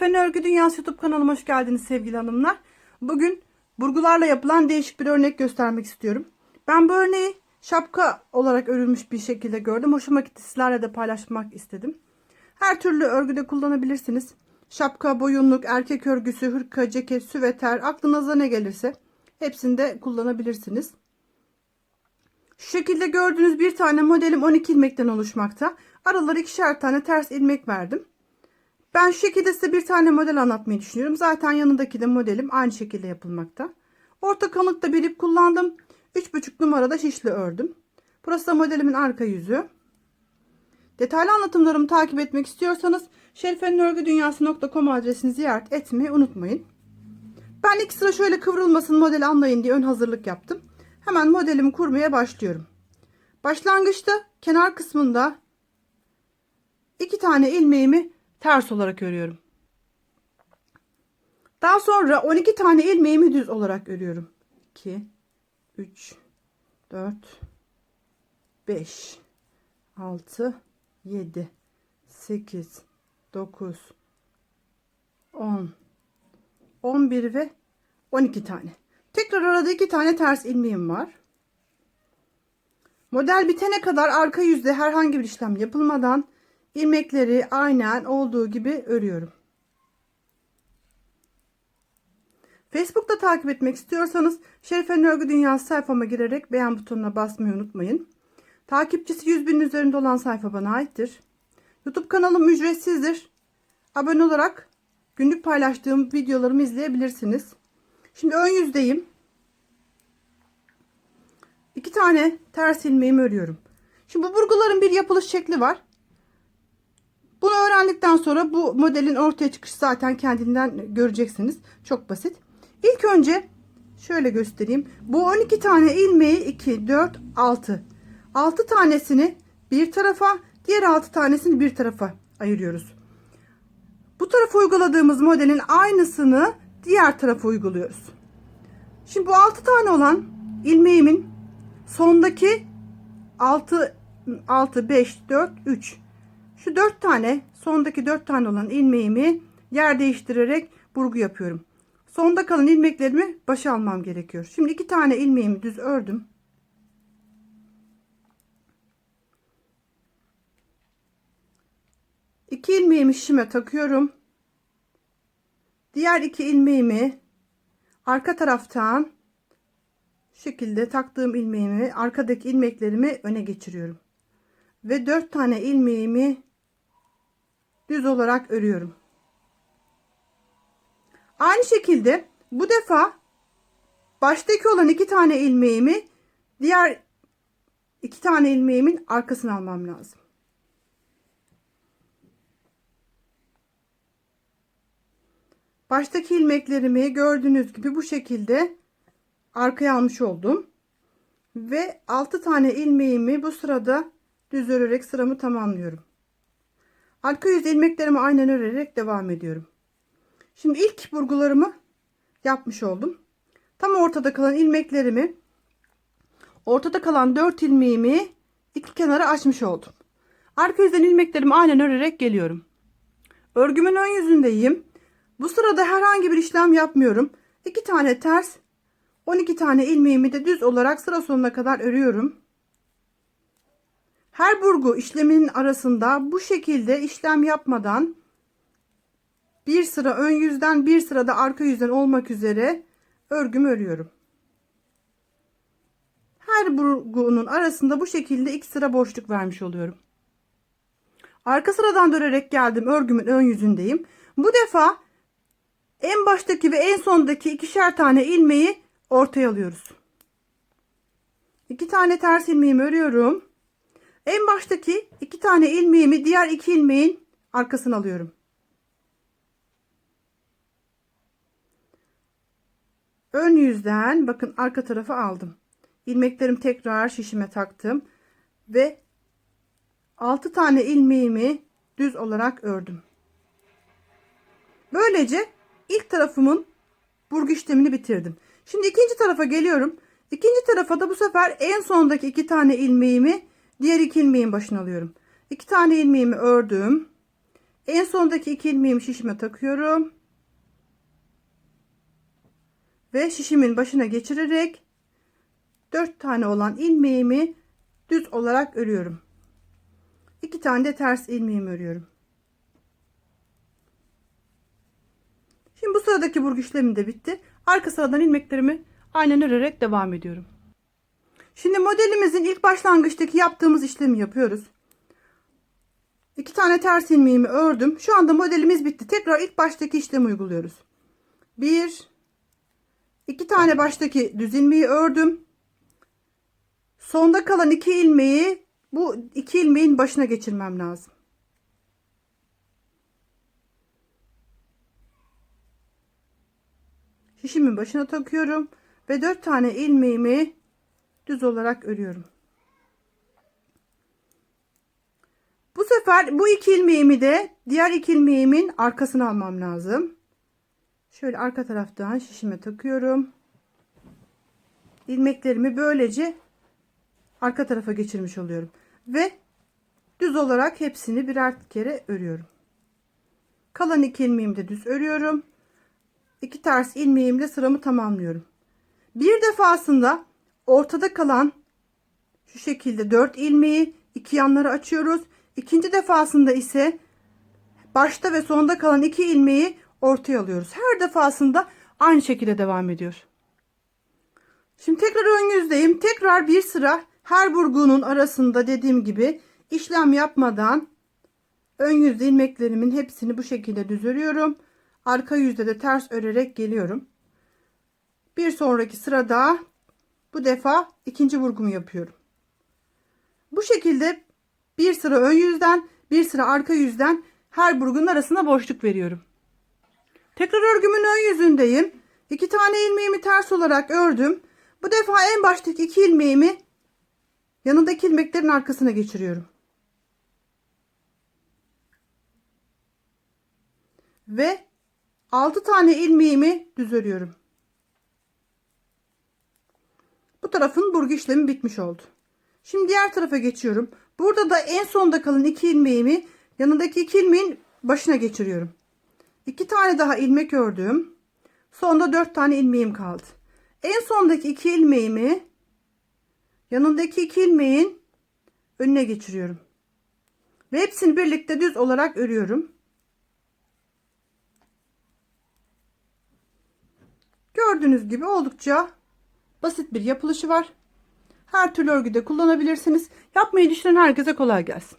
Şerifen Örgü Dünyası YouTube kanalıma hoş geldiniz sevgili hanımlar. Bugün burgularla yapılan değişik bir örnek göstermek istiyorum. Ben bu örneği şapka olarak örülmüş bir şekilde gördüm. Hoşuma gitti. Sizlerle de paylaşmak istedim. Her türlü örgüde kullanabilirsiniz. Şapka, boyunluk, erkek örgüsü, hırka, ceket, süveter, aklınıza ne gelirse hepsinde kullanabilirsiniz. Şu şekilde gördüğünüz bir tane modelim 12 ilmekten oluşmakta. Araları ikişer tane ters ilmek verdim. Ben şu şekilde size bir tane model anlatmayı düşünüyorum. Zaten yanındaki de modelim aynı şekilde yapılmakta. Orta kalınlıkta bir ip kullandım. 3,5 numarada şişli ördüm. Burası da modelimin arka yüzü. Detaylı anlatımlarımı takip etmek istiyorsanız şerifenörgüdünyası.com adresini ziyaret etmeyi unutmayın. Ben ilk sıra şöyle kıvrılmasın modeli anlayın diye ön hazırlık yaptım. Hemen modelimi kurmaya başlıyorum. Başlangıçta kenar kısmında iki tane ilmeğimi ters olarak örüyorum. Daha sonra 12 tane ilmeğimi düz olarak örüyorum. 2 3 4 5 6 7 8 9 10 11 ve 12 tane. Tekrar arada iki tane ters ilmeğim var. Model bitene kadar arka yüzde herhangi bir işlem yapılmadan ilmekleri aynen olduğu gibi örüyorum. Facebook'ta takip etmek istiyorsanız Şerife'nin Örgü Dünyası sayfama girerek beğen butonuna basmayı unutmayın. Takipçisi 100 binin üzerinde olan sayfa bana aittir. YouTube kanalım ücretsizdir. Abone olarak günlük paylaştığım videolarımı izleyebilirsiniz. Şimdi ön yüzdeyim. İki tane ters ilmeğimi örüyorum. Şimdi bu burguların bir yapılış şekli var. Bunu öğrendikten sonra bu modelin ortaya çıkışı zaten kendinden göreceksiniz. Çok basit. İlk önce şöyle göstereyim. Bu 12 tane ilmeği 2, 4, 6. 6 tanesini bir tarafa, diğer 6 tanesini bir tarafa ayırıyoruz. Bu tarafa uyguladığımız modelin aynısını diğer tarafa uyguluyoruz. Şimdi bu 6 tane olan ilmeğimin sondaki 6 6 5 4 3 şu 4 tane sondaki 4 tane olan ilmeğimi yer değiştirerek burgu yapıyorum. Sonda kalan ilmeklerimi başa almam gerekiyor. Şimdi 2 tane ilmeğimi düz ördüm. İki ilmeğimi şişime takıyorum. Diğer iki ilmeğimi arka taraftan şekilde taktığım ilmeğimi arkadaki ilmeklerimi öne geçiriyorum. Ve 4 tane ilmeğimi düz olarak örüyorum. Aynı şekilde bu defa baştaki olan iki tane ilmeğimi diğer iki tane ilmeğimin arkasına almam lazım. Baştaki ilmeklerimi gördüğünüz gibi bu şekilde arkaya almış oldum. Ve 6 tane ilmeğimi bu sırada düz örerek sıramı tamamlıyorum. Arka yüz ilmeklerimi aynen örerek devam ediyorum. Şimdi ilk burgularımı yapmış oldum. Tam ortada kalan ilmeklerimi ortada kalan 4 ilmeğimi iki kenara açmış oldum. Arka yüzden ilmeklerimi aynen örerek geliyorum. Örgümün ön yüzündeyim. Bu sırada herhangi bir işlem yapmıyorum. 2 tane ters 12 tane ilmeğimi de düz olarak sıra sonuna kadar örüyorum. Her burgu işleminin arasında bu şekilde işlem yapmadan bir sıra ön yüzden bir sıra da arka yüzden olmak üzere örgümü örüyorum. Her burgunun arasında bu şekilde iki sıra boşluk vermiş oluyorum. Arka sıradan dönerek geldim örgümün ön yüzündeyim. Bu defa en baştaki ve en sondaki ikişer tane ilmeği ortaya alıyoruz. İki tane ters ilmeğimi örüyorum. En baştaki iki tane ilmeğimi diğer iki ilmeğin arkasına alıyorum. Ön yüzden bakın arka tarafa aldım. İlmeklerim tekrar şişime taktım ve 6 tane ilmeğimi düz olarak ördüm. Böylece ilk tarafımın burgu işlemini bitirdim. Şimdi ikinci tarafa geliyorum. İkinci tarafa da bu sefer en sondaki iki tane ilmeğimi diğer iki ilmeğin başına alıyorum. İki tane ilmeğimi ördüm. En sondaki iki ilmeğimi şişime takıyorum. Ve şişimin başına geçirerek 4 tane olan ilmeğimi düz olarak örüyorum. 2 tane de ters ilmeğimi örüyorum. Şimdi bu sıradaki burgu işlemi de bitti. Arka sıradan ilmeklerimi aynen örerek devam ediyorum. Şimdi modelimizin ilk başlangıçtaki yaptığımız işlemi yapıyoruz. İki tane ters ilmeğimi ördüm. Şu anda modelimiz bitti. Tekrar ilk baştaki işlemi uyguluyoruz. Bir, iki tane baştaki düz ilmeği ördüm. Sonda kalan iki ilmeği bu iki ilmeğin başına geçirmem lazım. Şişimin başına takıyorum ve dört tane ilmeğimi düz olarak örüyorum. Bu sefer bu iki ilmeğimi de diğer iki ilmeğimin arkasına almam lazım. Şöyle arka taraftan şişime takıyorum. İlmeklerimi böylece arka tarafa geçirmiş oluyorum. Ve düz olarak hepsini birer kere örüyorum. Kalan iki ilmeğimi de düz örüyorum. İki ters ilmeğimle sıramı tamamlıyorum. Bir defasında ortada kalan şu şekilde 4 ilmeği iki yanlara açıyoruz. İkinci defasında ise başta ve sonda kalan iki ilmeği ortaya alıyoruz. Her defasında aynı şekilde devam ediyor. Şimdi tekrar ön yüzdeyim. Tekrar bir sıra her burgunun arasında dediğim gibi işlem yapmadan ön yüzde ilmeklerimin hepsini bu şekilde düz örüyorum. Arka yüzde de ters örerek geliyorum. Bir sonraki sırada bu defa ikinci vurgumu yapıyorum. Bu şekilde bir sıra ön yüzden bir sıra arka yüzden her burgunun arasına boşluk veriyorum. Tekrar örgümün ön yüzündeyim. İki tane ilmeğimi ters olarak ördüm. Bu defa en baştaki iki ilmeğimi yanındaki ilmeklerin arkasına geçiriyorum. Ve 6 tane ilmeğimi düz örüyorum. Bu tarafın burgu işlemi bitmiş oldu. Şimdi diğer tarafa geçiyorum. Burada da en sonda kalan iki ilmeğimi yanındaki iki ilmeğin başına geçiriyorum. İki tane daha ilmek ördüm. Sonda dört tane ilmeğim kaldı. En sondaki iki ilmeğimi yanındaki iki ilmeğin önüne geçiriyorum. Ve hepsini birlikte düz olarak örüyorum. Gördüğünüz gibi oldukça basit bir yapılışı var. Her türlü örgüde kullanabilirsiniz. Yapmayı düşünen herkese kolay gelsin.